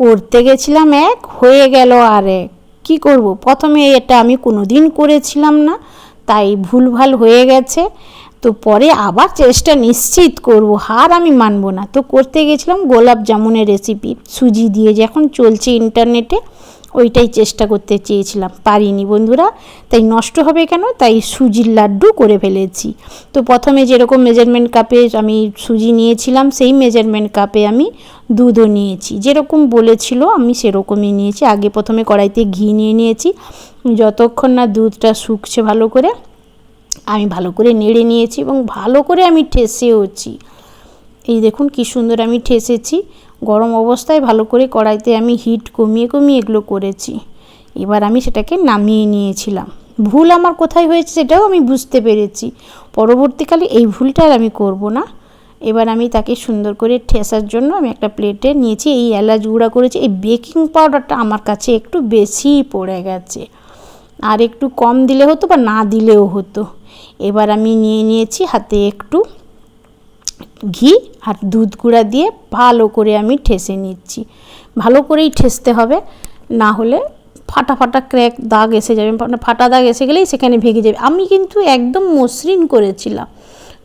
করতে গেছিলাম এক, হয়ে গেল আর এক কী করব? প্রথমে এটা আমি কোনো দিন করেছিলাম না, তাই ভুলভাল হয়ে গেছে। তো পরে আবার চেষ্টা নিশ্চিত করব, হার আমি মানব না। তো করতে গেছিলাম গোলাপ জামুনের রেসিপি সুজি দিয়ে, যে এখন চলছে ইন্টারনেটে ওইটাই চেষ্টা করতে চেয়েছিলাম, পারিনি বন্ধুরা। তাই নষ্ট হবে কেন? তাই সুজির লাড্ডু করে ফেলেছি। তো প্রথমে যেরকম মেজারমেন্ট কাপে আমি সুজি নিয়েছিলাম, সেই মেজারমেন্ট কাপে আমি দুধও নিয়েছি। যেরকম বলেছিল, আমি সেরকমই নিয়েছি। আগে প্রথমে কড়াইতে ঘি নিয়ে নিয়েছি। যতক্ষণ না দুধটা শুকছে ভালো করে, আমি ভালো করে নেড়ে নিয়েছি এবং ভালো করে আমি ঠেসেওছি। এই দেখুন কি সুন্দর আমি ঠেসেছি। গরম অবস্থায় ভালো করে কড়াইতে আমি হিট কমিয়ে কমিয়ে এগুলো করেছি। এবার আমি সেটাকে নামিয়ে নিয়েছিলাম। ভুল আমার কোথায় হয়েছে সেটাও আমি বুঝতে পেরেছি। পরবর্তীকালে এই ভুলটা আর আমি করব না। এবার আমি তাকে সুন্দর করে ঠেসার জন্য আমি একটা প্লেটে নিয়েছি। এই এলাচ গুঁড়া করেছি। এই বেকিং পাউডারটা আমার কাছে একটু বেশিই পড়ে গেছে। আর একটু কম দিলে হতো বা না দিলেও হতো। এবার আমি নিয়ে নিয়েছি হাতে একটু ঘি আর দুধ গুঁড়া দিয়ে ভালো করে আমি ঠেসে নিচ্ছি। ভালো করেই ঠেসতে হবে, না হলে ফাটা ফাটা ক্র্যাক দাগ এসে যাবে। মানে ফাটা দাগ এসে গেলেই সেখানে ভেঙে যাবে। আমি কিন্তু একদম মসৃণ করেছিলাম।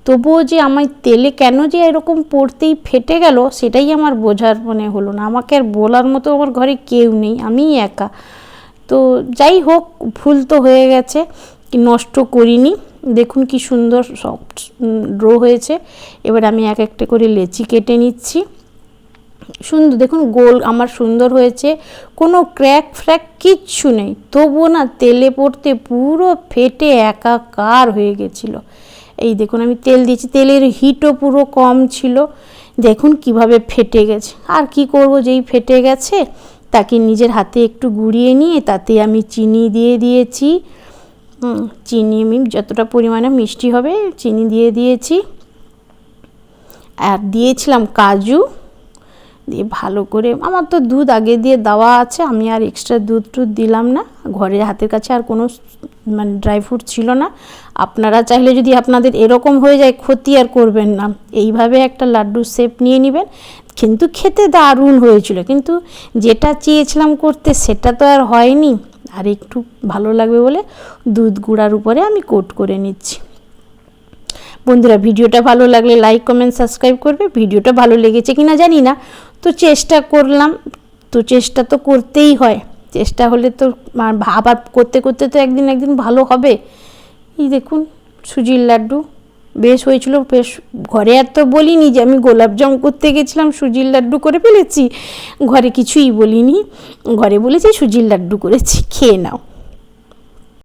তবুও যে আমার তেলে কেন যে এরকম পড়তেই ফেটে গেল, সেটাই আমার বোঝার মানে হলো না। আমাকে আর বলার মতো আমার ঘরে কেউ নেই, আমিই একা। তো যাই হোক, ভুল তো হয়ে গেছে, নষ্ট করিনি। দেখুন কি সুন্দর সফট ড্রো হয়েছে। এবার আমি এক একটা করে লেচি কেটে নিচ্ছি। সুন্দর, দেখুন গোল আমার সুন্দর হয়েছে। কোনো ক্র্যাক ফ্র্যাক কিচ্ছু নেই। তবুও না তেলে পড়তে পুরো ফেটে একাকার হয়ে গেছিল। এই দেখুন আমি তেল দিয়েছি তেলের হিটও পুরো কম ছিল। দেখুন কীভাবে ফেটে গেছে। আর কি করব, যেই ফেটে গেছে, তাকে নিজের হাতে একটু গুঁড়িয়ে নিয়ে তাতে আমি চিনি দিয়ে দিয়েছি। চিনি আমি যতটা পরিমাণে মিষ্টি হবে, চিনি দিয়ে দিয়েছি। আর দিয়েছিলাম কাজু। দিয়ে ভালো করে, আমার তো দুধ আগে দিয়ে দেওয়া আছে, আমি আর এক্সট্রা দুধ টুধ দিলাম না। ঘরের হাতের কাছে আর কোনো মানে ড্রাই ফ্রুট ছিল না। আপনারা চাইলে যদি আপনাদের এরকম হয়ে যায়, ক্ষতি আর করবেন না। এইভাবে একটা লাড্ডুর শেপ নিয়ে নেবেন। কিন্তু খেতে দারুণ হয়েছিল। কিন্তু যেটা চেয়েছিলাম করতে, সেটা তো আর হয়নি। আর একটু ভালো লাগবে বলে দুধ গুঁড়ার উপরে আমি কোট করে নিচ্ছি। বন্ধুরা, ভিডিওটা ভালো লাগলে লাইক কমেন্ট সাবস্ক্রাইব করবে। ভিডিওটা ভালো লেগেছে কিনা জানি না। তো চেষ্টা করলাম। তো চেষ্টা তো করতেই হয়। চেষ্টা হলে তো আবার করতে করতে তো একদিন একদিন ভালো হবে। এই দেখুন, সুজির লাড্ডু। বেশ হয়েছিল, বেশ ঘরে আর তো বলিনি যে আমি গোলাপজাম করতে গেছিলাম, সুজির লাড্ডু করে ফেলেছি। ঘরে কিছুই বলিনি। ঘরে বলেছি, সুজির লাড্ডু করেছি, খেয়ে নাও।